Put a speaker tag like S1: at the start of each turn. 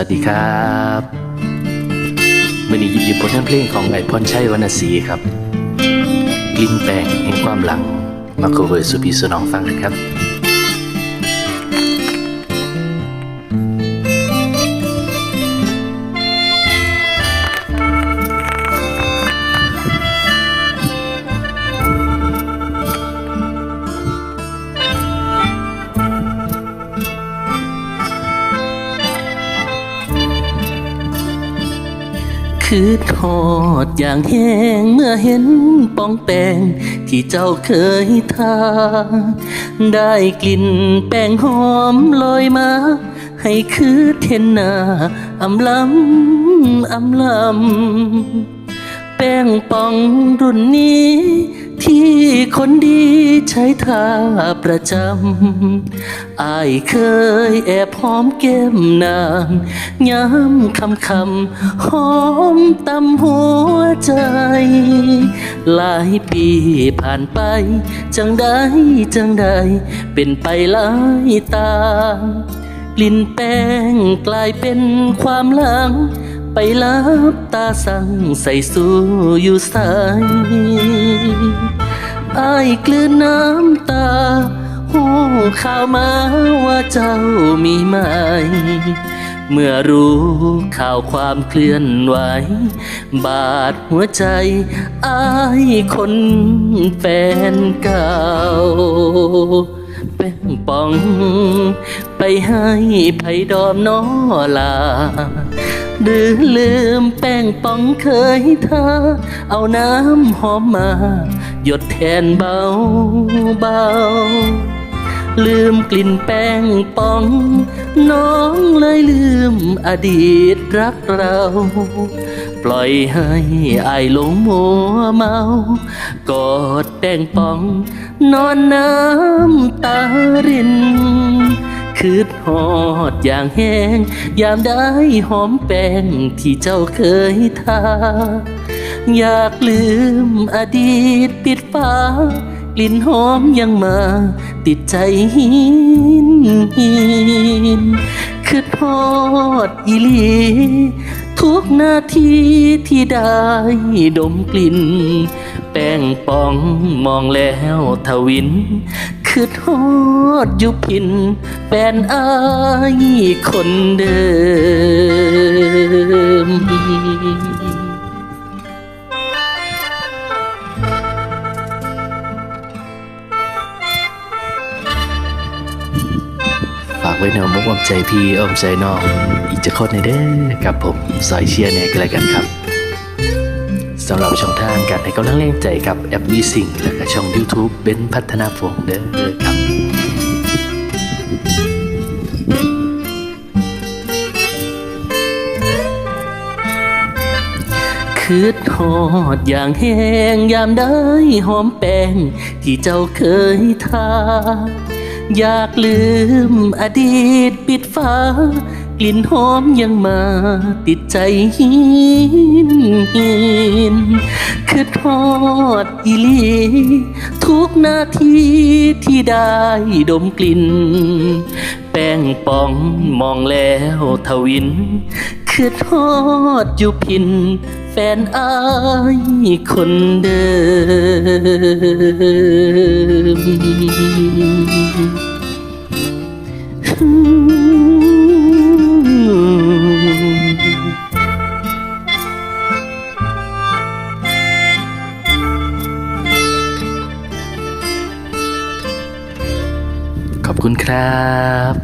S1: วัสดีครับวันนี้หยิบหยิบผลงานเพลงของไอพรชัยวรรณศรีครับ กลิ่นแป้งแห่งความหลัง มาโคเวอร์สุพีสุน้องฟังนะครับ คือทอดอย่างแห้งเมื่อเห็นปองแป้งที่เจ้าเคยทา ได้กลิ่นแป้งหอมลอยมา ให้คือเทนนาอำลำอำลำแป้งปองรุ่นนี้ ที่คนดีใช้ท่าประจำอายเคยแอบหอมแก้มนางย้ำคำคำหอมตำหัวใจ หลายปีผ่านไป จังได้จังได้เป็นไปหลายตา กลิ่นแป้งกลายเป็นความหลัง ไปลับตาสั่งใส่สู่อยู่ใสอายกลืนน้ำตาหูข่าวมาว่าเจ้ามีไหม เมื่อรู้ข่าวความเคลื่อนไหว บาดหัวใจอายคนแฟนเก่า แป้งปอง ไปให้ไผดอมน้อลา หรือลืมแป้งปองเคยทาเอาน้ำหอมมา หยดแทนเบาเบาลืมกลิ่นแป้งปอง น้องเลยลืมอดีตรักเรา ปล่อยให้อายหลงมัวเมา กอด แป้งปอง นอนน้ำตารินคืดหอดอย่างแห้ง ยามได้หอมแป้งที่เจ้าเคยทา อยากลืมอดีตปิดฟ้ากลิ่นหอมยังมา ติดใจหินหินคือทอดอีลี ทุกนาทีที่ได้ดมกลิ่น แป้งปองมองแล้วทวินคือทอดยุพินแฟนอายคนเดิมฝากไว้ในอ้อมอกอ้อมใจพี่อ้อมใจน้อง อีกจะคนในเด้อกับผมซอยเชียร์เนี่ยกันแล้วกันครับ สำหรับช่องทางการให้กำลังแรงใจกับแอปวีซิงและก็ช่อง YouTube เบนพัฒนาฟงเด้อครับคืดหอดอย่างแห้งยามได้หอมแป้งที่เจ้าเคยทา อยากลืมอดีตปิดฟ้า กลิ่นหอมยังมาติดใจหินหินคือทอดอีลี ทุกนาทีที่ได้ดมกลิ่น แป้งปองมองแล้วทวิน คือทอดอยู่พิน แฟนอายคนเดิม คุณครับ